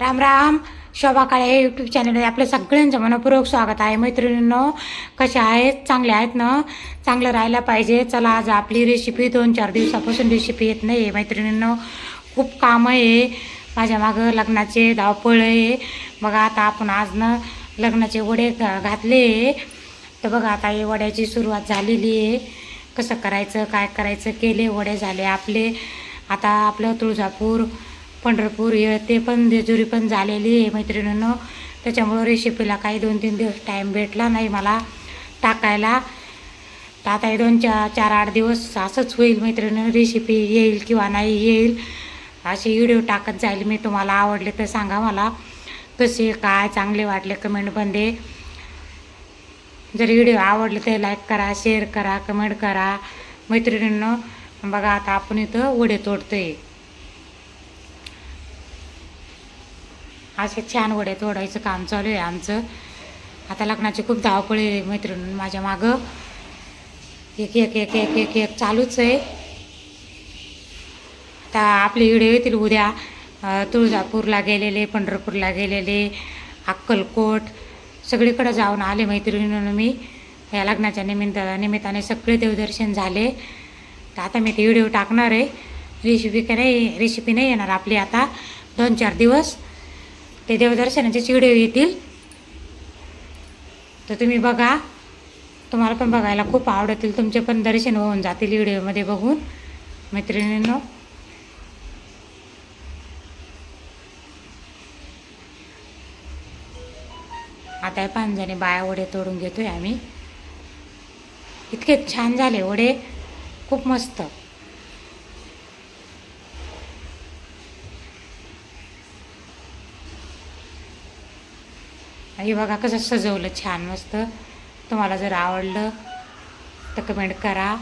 Ram Ram. Shobha Kale YouTube channel आहे आपल्या सगळ्यांचं मनपूर्वक स्वागत आहे. मैत्रिणींनो कसे आहेत? चांगल्या आहेत ना? चांगलं राहायला पाहिजे. चला आज आपली रेसिपी दोन चार दिवसापासून रेसिपी येत नाही आहे मैत्रिणींनो. खूप कामं आहे. माझ्या मागं लग्नाचे धावपळ आहे. बघा आता आपण आज ना लग्नाचे वडे घातले तर बघा आता हे वड्याची सुरुवात झालेली आहे. कसं करायचं काय करायचं? केले वडे झाले आपले. आता आपलं तुळजापूर पंढरपूर हे ते पण जेजुरी पण झालेली आहे मैत्रिणीनं. त्याच्यामुळं रेसिपीला काही दोन तीन दिवस टाईम भेटला नाही मला टाकायला. तर आता हे दोन चार चार आठ दिवस असंच होईल मैत्रिणीनं रेसिपी येईल किंवा नाही येईल. असे व्हिडिओ टाकत जाईल मी. तुम्हाला आवडले तर सांगा मला. कसे काय चांगले वाटले कमेंटमध्ये जर व्हिडिओ आवडले तर लाईक करा शेअर करा कमेंट करा. मैत्रिणींनो बघा आता आपण इथं वडे आहे असे छान वडे तोडायचं काम चालू आहे आमचं. आता लग्नाची खूप धावपळ आहे मैत्रिणी माझ्या मागं. एक एक एक एक एक एक चालूच आहे. आता आपले व्हिडिओ येतील उद्या. तुळजापूरला गेलेले पंढरपूरला गेलेले अक्कलकोट सगळीकडे जाऊन आले मैत्रिणीनं मी. या लग्नाच्या निमित्त निमित्ताने सगळे देवदर्शन झाले. तर आता मी ते व्हिडिओ टाकणार आहे. रेसिपी का नाही रेसिपी नाही येणार आपली आता. दोन चार दिवस. ते देवदर्शनाचेच व्हिडिओ येतील. तर तुम्ही बघा तुम्हाला पण बघायला खूप आवडतील. तुमचे पण दर्शन होऊन जातील व्हिडिओमध्ये बघून. मैत्रिणींनो. आता हे बाया वडे तोडून घेतोय आम्ही. इतके छान झाले वडे. खूप मस्त. हे बघा कसं सजवलं छान मस्त. तुम्हाला जर आवडलं तर कमेंट करा.